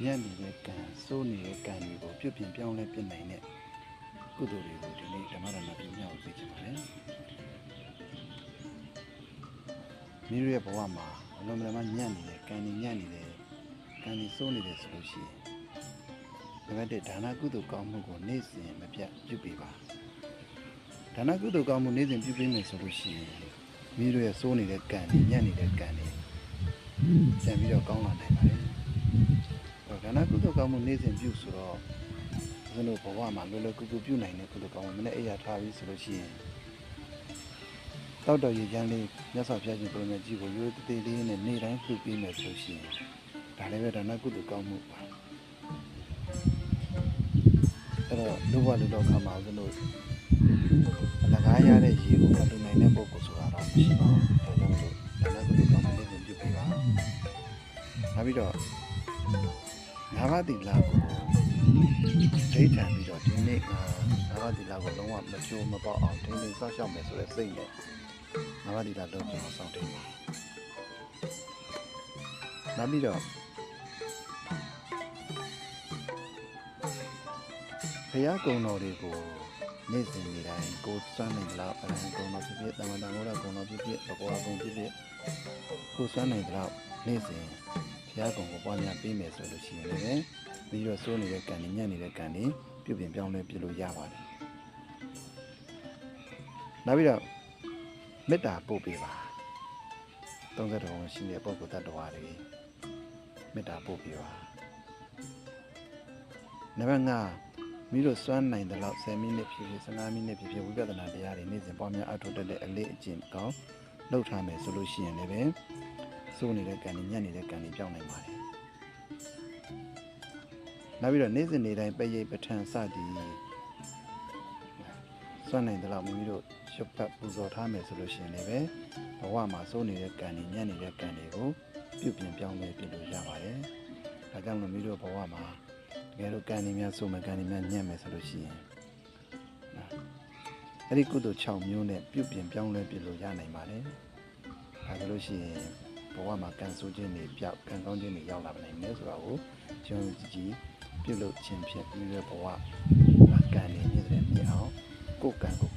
ညံ့နေတဲ့ကံစိုးနေတဲ့ကံတွေကိုပြုပြင်ပြောင်းလဲပြင်နိုင်တဲ့ကုသိုလ်တွေကိုဒီနေ့ဓမ္မဒါနပြုမြောက်ပေးချင်ပါတယ်မိမိရဲ့ဘဝမှာအလုံးမလမညံ့နေတဲ့ကံတွေညံ့နေတယ်ကံတွေစိုးနေတယ်ဆိုလို့ရှိရင်ဒါပေမဲ့ဒါနကုသိုလ်ကောင်းမှုကိုနေ့စဉ်မပြတ်ပြုပေးပါဒါနကုသိုလ်ကောင်းမှုနေ့စဉ်ပြုပေးမယ်ဆိုလို့ရှိရင်မိမိရဲ့စိုးနေတဲ့ကံတွေညံ့နေတဲ့ကံတွေပြန်ပြီးတော့ကောင်းလာနိုင်ပါတယ်ဒါ နကုသိုလ်ကောင်းမှုနေ့စဉ်ပြုဆိုတော့ဦးဇင်းတို့ဘဝမှာလောလောကူကူပြုနိုင်တဲ့ကုသိုလ်ကောင်းမှုမနေ့အိယာထားပြီးဆိုလို့ရှိရင်တောက်တော်ရေချမ်းလေးမြတ်စွာဘုရားရှင်ပုံနဲ့ကြည့်ဖို့ရိုးသေးသေးလေးနဲ့နေ့တိုင်းပြုပြီးမယ်ဆိုလို့ရှိရင်ဒါလည်းပဲဒါနကုသိုလ်ကောင်းမှုပါအဲ့တော့လူဘဝလူတော်ခါမှာဦးဇင်းတို့အလကားရတဲ့ရေကိုမတူနိုင်တဲ့ပုဂ္ဂိုလ်ဆိုတာတော့မရှိပါဘူးဒါကြောင့်မို့ဒါနကုသိုလ်ကောင်းမှုနေ့စဉ်ပြုပြီးပါနောက်ပြီးတော့ နာဂတိလာကိုဒိဋ္ဌံပြီးတော့ဒီနေ့ကနာဂတိလာကိုလုံးဝမချိုးမပေါက်အောင်ထိန်းသိမ်းစောင့်ရှောက်မယ်ဆိုတဲ့စိတ်နဲ့နာဂတိလာလုံးကျအောင်စောင့်ထိန်ပါနောက်ပြီးတော့ဘုရားကုံတော်တွေကိုနေ့စဉ်နေ့တိုင်းကိုယ်စွမ်းနိုင်ကြလားအရဟံကုံတော်ဖြစ်ဖြစ်သမဏေမောရကုံတော်ဖြစ်ဖြစ်ဘဂဝါကုံဖြစ်ဖြစ်ကိုယ်စွမ်းနိုင်ကြလားနေ့စဉ် ဘုရားကုံကိုပွားများပေးမယ်ဆိုလို့ရှိရင်လည်းပြီးတော့စိုးနေတဲ့ကံနဲ့ညံ့နေတဲ့ကံတွေပြုပြင်ပြောင်းလဲပြလို့ရပါတယ်။နောက်ပြီးတော့မေတ္တာပို့ပေးပါ။သုံးသက်တော်ရှိတဲ့ပုဂ္ဂိုလ်တ attva တွေမေတ္တာပို့ပေးပါ။နံပါတ်5မိတို့စွမ်းနိုင်တဲ့လောက်10မိနစ်ဖြစ်ဖြစ်15မိနစ်ဖြစ်ဖြစ်ဝိပဿနာတရားတွေနေ့စဉ်ပွားများအထောက်တက်တဲ့အလေးအကျင့်ကောင်းလုပ်ထားမယ်ဆိုလို့ရှိရင်လည်းပဲ စိုးနေတဲ့ကံတွေညံ့နေတဲ့ကံတွေပြောင်းနိုင်ပါတယ်။နောက်ပြီးတော့နေ့စဉ်နေ့တိုင်းပရိတ်ပဋ္ဌာန်စသည်စွန့်နိုင်တဲ့လောက်မိမိတို့ရှုပ်ပတ်ပူဇော်ထားမယ်ဆိုလို့ရှိရင်လည်းပဲဘဝမှာစိုးနေတဲ့ကံတွေညံ့နေတဲ့ကံတွေကိုပြုပြင်ပြောင်းလဲပြလို့ရပါတယ်။ဒါကြောင့်မို့မိမိတို့ဘဝမှာတကယ်လို့ကံတွေများစိုးမယ်ကံတွေများညံ့မယ်ဆိုလို့ရှိရင်နော်အဲ့ဒီကုသိုလ်6မျိုးနဲ့ပြုပြင်ပြောင်းလဲပြလို့ရနိုင်ပါတယ်။ဒါဆိုလို့ရှိရင် ဘဝမှာကံဆိုးခြင်းတွေပြောက်ကံကောင်းခြင်းတွေရောက်လာနိုင်တယ်ဆိုတာကိုကျွန်တော်ကြည့်ကြည့်ပြုလုပ်ခြင်းဖြင့်ပြီးတဲ့ဘဝမှာကံတွေမြင့်တဲ့မြင့်အောင်ကိုယ်ကံကို